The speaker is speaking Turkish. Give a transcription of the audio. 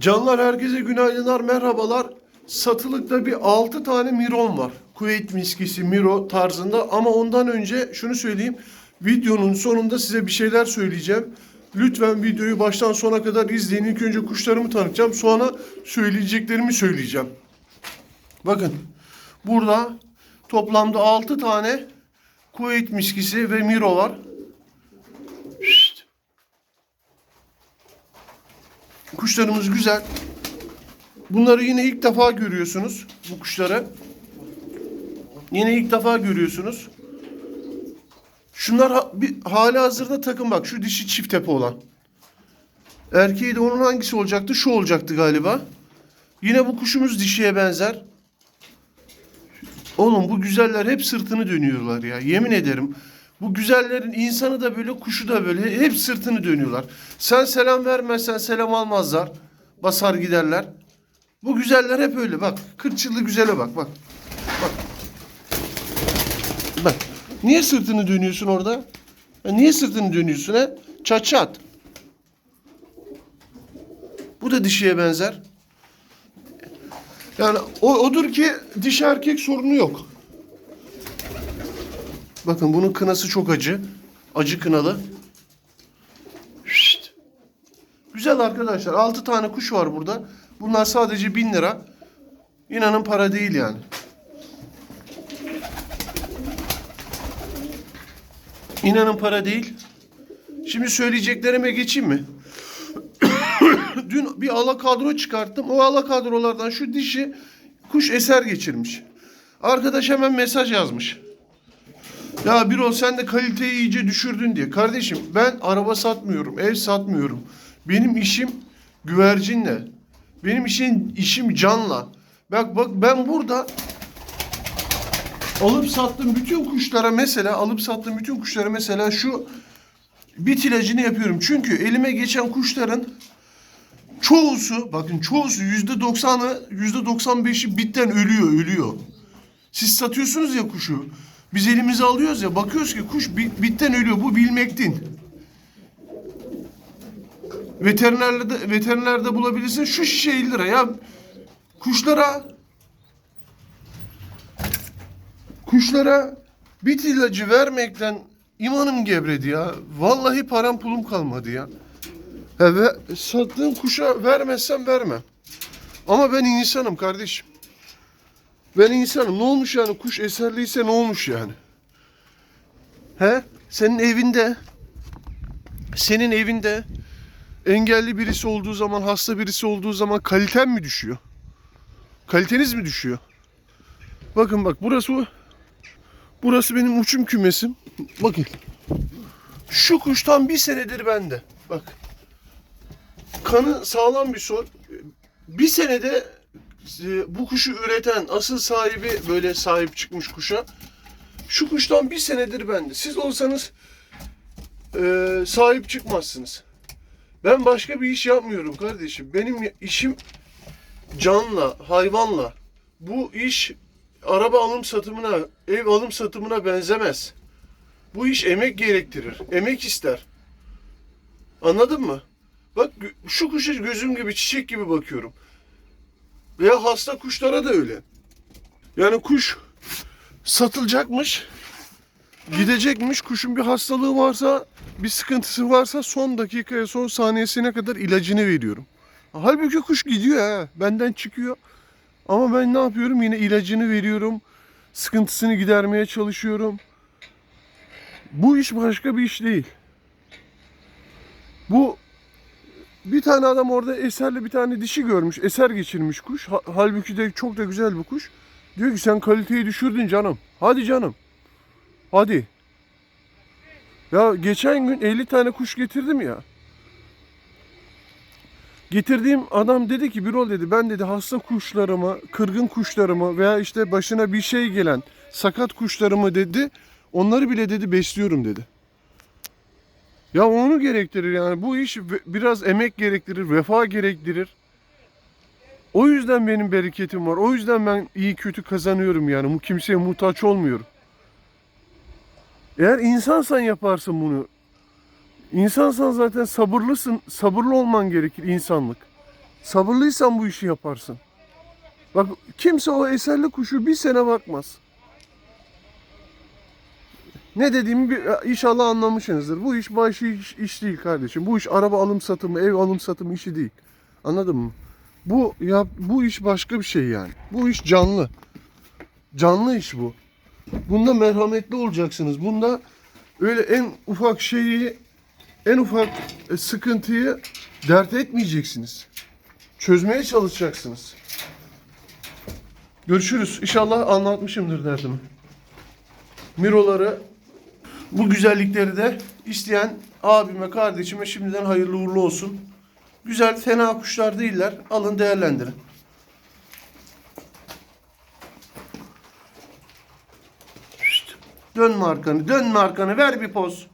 Canlar herkese günaydınlar, merhabalar. Satılıkta bir 6 tane Miron var. Kuveyt miskisi, Miro tarzında ama ondan önce şunu söyleyeyim. Videonun sonunda size bir şeyler söyleyeceğim. Lütfen videoyu baştan sona kadar izleyin. İlk önce kuşlarımı tanıtacağım. Sonra söyleyeceklerimi söyleyeceğim. Bakın burada toplamda 6 tane Kuveyt miskisi ve Miro var. Kuşlarımız güzel. Bunları yine ilk defa görüyorsunuz bu kuşları. Yine ilk defa görüyorsunuz. Şunlar ha, bir, hali hazırda takım bak şu dişi çift tepe olan. Erkeği de onun hangisi olacaktı? Şu olacaktı galiba. Yine bu kuşumuz dişiye benzer. Oğlum bu güzeller hep sırtını dönüyorlar ya. Yemin ederim. Bu güzellerin insanı da böyle, kuşu da böyle. Hep sırtını dönüyorlar. Sen selam vermezsen selam almazlar. Basar giderler. Bu güzeller hep öyle. Bak. Kırçıllı güzele bak. Bak. Bak. Bak. Niye sırtını dönüyorsun orada? Niye sırtını dönüyorsun ha? Çat çat. Bu da dişiye benzer. Yani o, odur ki dişi erkek sorunu yok. Bakın bunun kınası çok acı. Acı kınalı. Şşt. Güzel arkadaşlar. 6 tane kuş var burada. Bunlar sadece 1000 lira. İnanın para değil yani. İnanın para değil. Şimdi söyleyeceklerime geçeyim mi? Dün bir ala kadro çıkarttım. O ala kadrolardan şu dişi kuş eser geçirmiş. Arkadaş hemen mesaj yazmış. Ya Birol sen de kaliteyi iyice düşürdün diye. Kardeşim ben araba satmıyorum, ev satmıyorum. Benim işim güvercinle. Benim işim işim canla. Bak bak ben burada alıp sattığım bütün kuşlara mesela alıp sattığım bütün kuşlara mesela şu bit yapıyorum. Çünkü elime geçen kuşların çoğusu bakın çoğusu yüzde doksanı yüzde doksan beşi bitten ölüyor ölüyor. Siz satıyorsunuz ya kuşu. Biz elimize alıyoruz ya bakıyoruz ki kuş bi- bitten ölüyor. Bu bilmektin. Veterinerde veterinerde bulabilirsin. Şu şişe 50 lira ya. Kuşlara kuşlara bit ilacı vermekten imanım gebredi ya. Vallahi param pulum kalmadı ya. He ve sattığım kuşa vermezsem vermem. Ama ben insanım kardeşim. Ben insanım. Ne olmuş yani? Kuş eserliyse ne olmuş yani? He? Senin evinde senin evinde engelli birisi olduğu zaman, hasta birisi olduğu zaman kaliten mi düşüyor? Kaliteniz mi düşüyor? Bakın bak burası. Burası benim uçum kümesim. Bakın. Şu kuştan bir senedir bende. Bak. Kanı sağlam bir sor. Bir senede bu kuşu üreten asıl sahibi böyle sahip çıkmış kuşa. Şu kuştan bir senedir bende. Siz olsanız e, sahip çıkmazsınız. Ben başka bir iş yapmıyorum kardeşim. Benim işim canla, hayvanla. Bu iş araba alım satımına, ev alım satımına benzemez. Bu iş emek gerektirir. Emek ister. Anladın mı? Bak şu kuşa gözüm gibi, çiçek gibi bakıyorum. Veya hasta kuşlara da öyle. Yani kuş satılacakmış, gidecekmiş. Kuşun bir hastalığı varsa, bir sıkıntısı varsa son dakikaya, son saniyesine kadar ilacını veriyorum. Halbuki kuş gidiyor ha, benden çıkıyor. Ama ben ne yapıyorum? Yine ilacını veriyorum. Sıkıntısını gidermeye çalışıyorum. Bu iş başka bir iş değil. Bu bir tane adam orada eserli bir tane dişi görmüş. Eser geçirmiş kuş. Ha- halbuki de çok da güzel bir kuş. Diyor ki sen kaliteyi düşürdün canım. Hadi canım. Hadi. Ya geçen gün 50 tane kuş getirdim ya. Getirdiğim adam dedi ki Birol dedi ben dedi hasta kuşlarımı, kırgın kuşlarımı veya işte başına bir şey gelen sakat kuşlarımı dedi onları bile dedi besliyorum dedi. Ya onu gerektirir yani bu iş biraz emek gerektirir, vefa gerektirir. O yüzden benim bereketim var. O yüzden ben iyi kötü kazanıyorum yani. Mu- Kimseye muhtaç olmuyorum. Eğer insansan yaparsın bunu. İnsansan zaten sabırlısın. Sabırlı olman gerekir insanlık. Sabırlıysan bu işi yaparsın. Bak kimse o eserli kuşu bir sene bakmaz. Ne dediğimi bir, inşallah anlamışsınızdır. Bu iş başı iş, iş değil kardeşim. Bu iş araba alım satımı, ev alım satımı işi değil. Anladın mı? Bu ya bu iş başka bir şey yani. Bu iş canlı. Canlı iş bu. Bunda merhametli olacaksınız. Bunda öyle en ufak şeyi, en ufak e, sıkıntıyı dert etmeyeceksiniz. Çözmeye çalışacaksınız. Görüşürüz. İnşallah anlatmışımdır derdimi. Miroları bu güzellikleri de isteyen abime, kardeşime şimdiden hayırlı uğurlu olsun. Güzel, fena kuşlar değiller. Alın değerlendirin. Dönme arkanı, dönme arkanı. Ver bir poz.